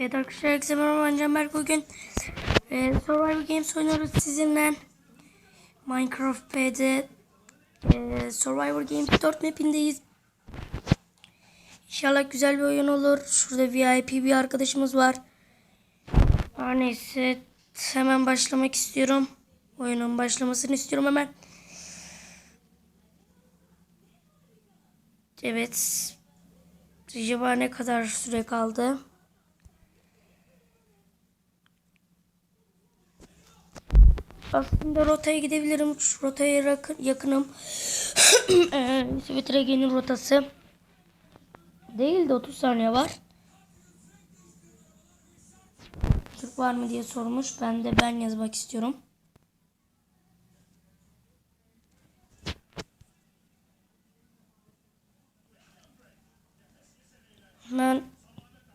Evet arkadaşlar herkese merhaba ben Canberk. Bugün e, Survivor Games oynuyoruz sizinle. Minecraft P'de e, Survivor Games 4 mapindeyiz. İnşallah güzel bir oyun olur. Şurada VIP bir arkadaşımız var. Her neyse hemen başlamak istiyorum. Oyunun başlamasını istiyorum hemen. Evet. Acaba ne kadar süre kaldı? Aslında rotaya gidebilirim. Şu rotaya yakın, yakınım. Svitragen'in rotası. Değil de 30 saniye var. Türk var mı diye sormuş. Ben de ben yazmak istiyorum. Hemen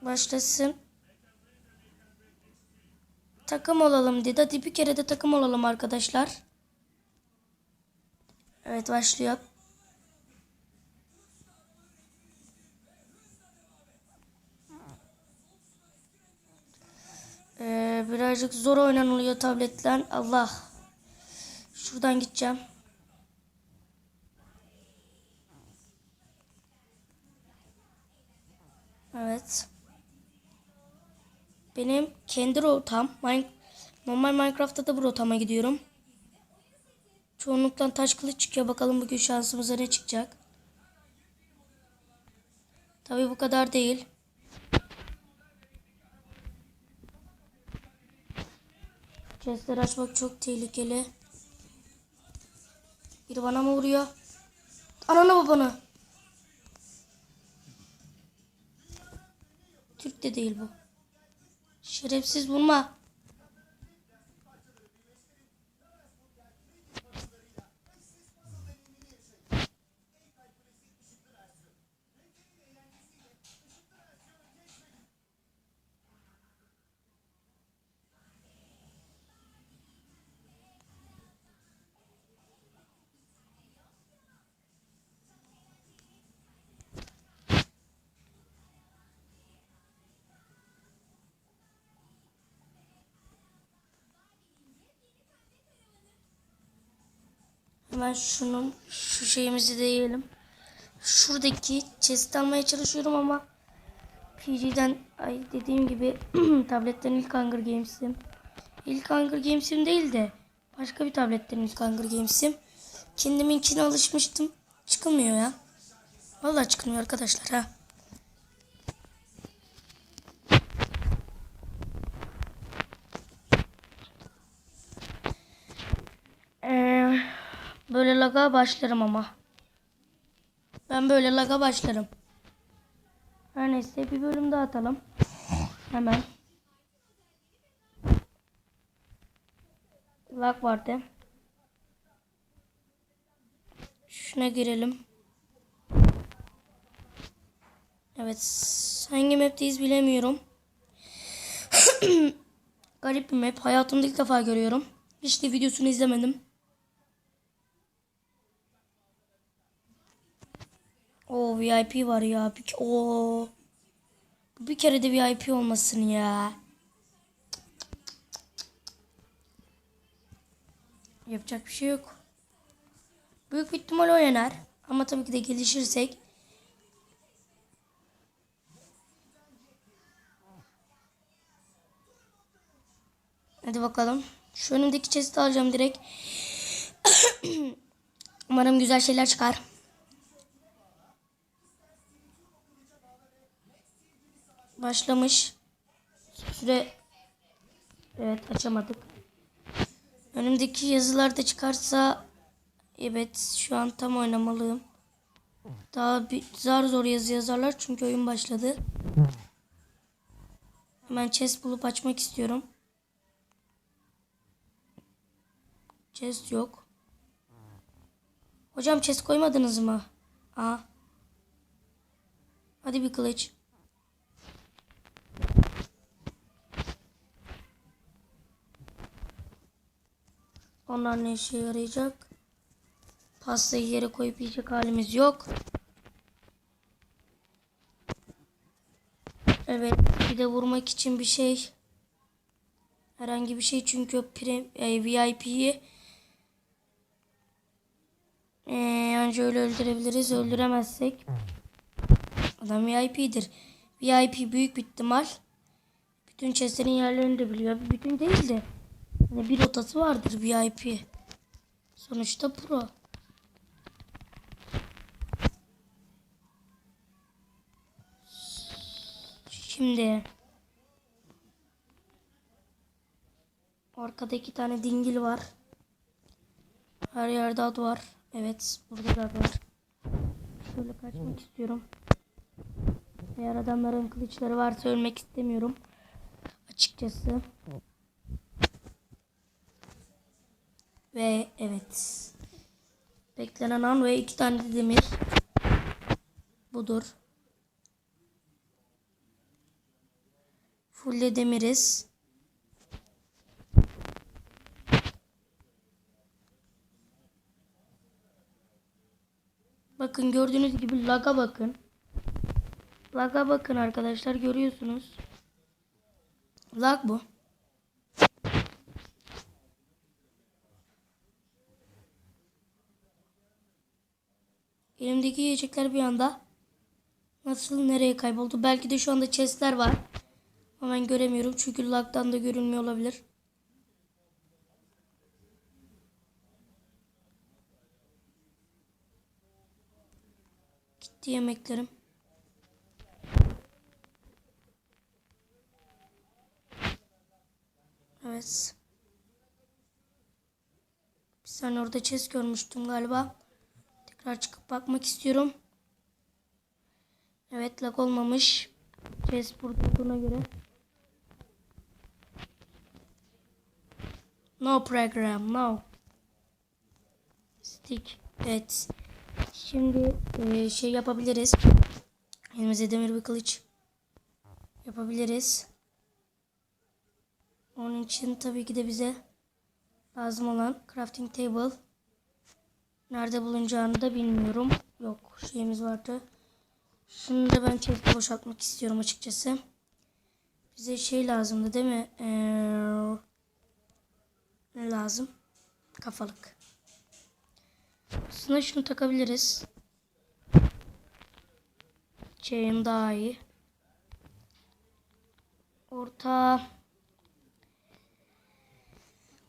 başlasın. Takım olalım dedi. Hadi bir kere de takım olalım arkadaşlar. Evet başlıyor. Ee, birazcık zor oynanılıyor tabletten. Allah. Şuradan gideceğim. Evet. Benim kendi rotam. Normal Minecraft'ta da bu rotama gidiyorum. Çoğunluktan taş kılıç çıkıyor. Bakalım bugün şansımıza ne çıkacak. Tabii bu kadar değil. Chestleri açmak çok tehlikeli. Biri bana mı vuruyor? Ananı babanı. Türk de değil bu. Şerefsiz vurma. Hemen şunun şu şeyimizi de. Şuradaki chest almaya çalışıyorum ama PG'den ay dediğim gibi tabletten ilk Hunger Games'im. İlk Hunger Games'im değil de başka bir tabletten ilk Hunger Games'im. Kendiminkine alışmıştım. Çıkılmıyor ya. Vallahi çıkmıyor arkadaşlar ha. Böyle laga başlarım ama. Ben böyle laga başlarım. Her neyse bir bölüm daha atalım. Hemen. Lag vardı. Şuna girelim. Evet. Hangi map'teyiz bilemiyorum. Garip bir map. Hayatımda ilk defa görüyorum. Hiç de videosunu izlemedim. O VIP var ya. Bir, o bir kere de VIP olmasın ya. Yapacak bir şey yok. Büyük bir ihtimal o yener. Ama tabii ki de gelişirsek. Hadi bakalım. Şu önümdeki chest'i alacağım direkt. Umarım güzel şeyler çıkar. Başlamış. Süre Evet açamadık. Önümdeki yazılar da çıkarsa evet şu an tam oynamalıyım. Daha bir zar zor yazı yazarlar çünkü oyun başladı. Hemen chest bulup açmak istiyorum. Chest yok. Hocam chest koymadınız mı? Aa. Hadi bir kılıç. Onlar ne işe yarayacak? Pastayı yere koyup yiyecek halimiz yok. Evet bir de vurmak için bir şey. Herhangi bir şey çünkü pre, VIP'yi e, anca öyle öldürebiliriz. Öldüremezsek adam VIP'dir. VIP büyük bir ihtimal bütün chestlerin yerlerini de biliyor. Bütün değil de hani bir rotası vardır VIP. Sonuçta pro. Şimdi arkada iki tane dingil var. Her yerde ad var. Evet burada da ad var. Şöyle kaçmak istiyorum. Eğer adamların kılıçları varsa ölmek istemiyorum. Açıkçası. Ve evet. Beklenen an ve iki tane de demir. Budur. Fulle demiriz. Bakın gördüğünüz gibi laga bakın. Laga bakın arkadaşlar görüyorsunuz. Lag bu. Elimdeki yiyecekler bir anda nasıl nereye kayboldu? Belki de şu anda chestler var. Ama ben göremiyorum çünkü lag'dan da görünmüyor olabilir. Gitti yemeklerim. Evet. Bir saniye orada chest görmüştüm galiba. Tekrar çıkıp bakmak istiyorum. Evet lag olmamış. Chest burada göre. No program, no. Stick. Evet. Şimdi e, şey yapabiliriz. Elimize demir bir kılıç yapabiliriz. Onun için tabii ki de bize lazım olan crafting table. Nerede bulunacağını da bilmiyorum. Yok şeyimiz vardı. Şunu da ben chest'e boşaltmak istiyorum açıkçası. Bize şey lazımdı değil mi? Ee, ne lazım? Kafalık. Aslında şunu takabiliriz. Chain daha iyi. Orta.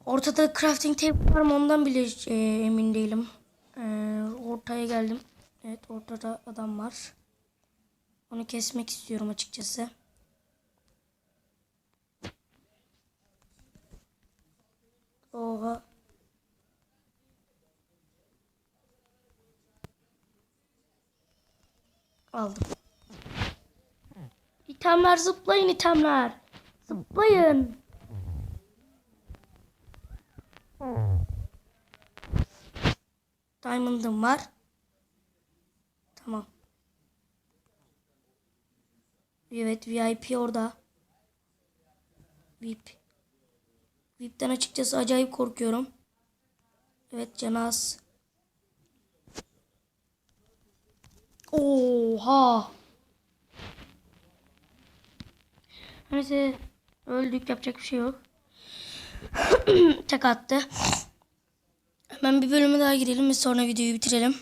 Ortada crafting table var mı ondan bile e, emin değilim. Ortaya geldim. Evet ortada adam var. Onu kesmek istiyorum açıkçası. Oha. Aldım. İtemler zıplayın itemler. Zıplayın. Diamond'ım var. Tamam. Evet VIP orada. VIP. VIP'ten açıkçası acayip korkuyorum. Evet canaz. Oha. Neyse öldük yapacak bir şey yok. Tek attı. Hemen bir bölüme daha girelim ve sonra videoyu bitirelim.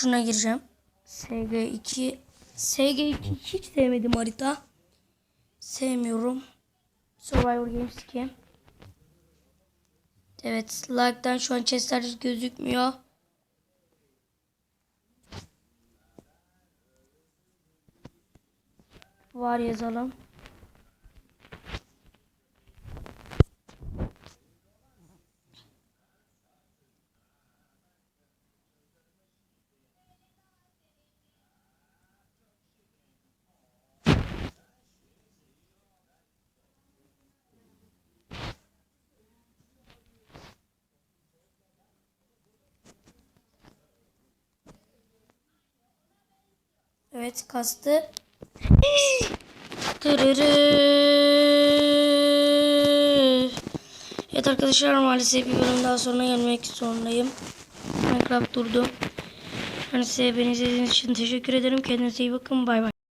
Şuna gireceğim. SG2 SG2 hiç sevmedim harita. Sevmiyorum. Survivor Games 2. Evet, lag'dan şu an chestler gözükmüyor. Var yazalım. Evet kastı. Evet arkadaşlar maalesef bir bölüm daha sonra gelmek zorundayım. Minecraft durdu. Hani size beni izlediğiniz için teşekkür ederim. Kendinize iyi bakın. Bay bay.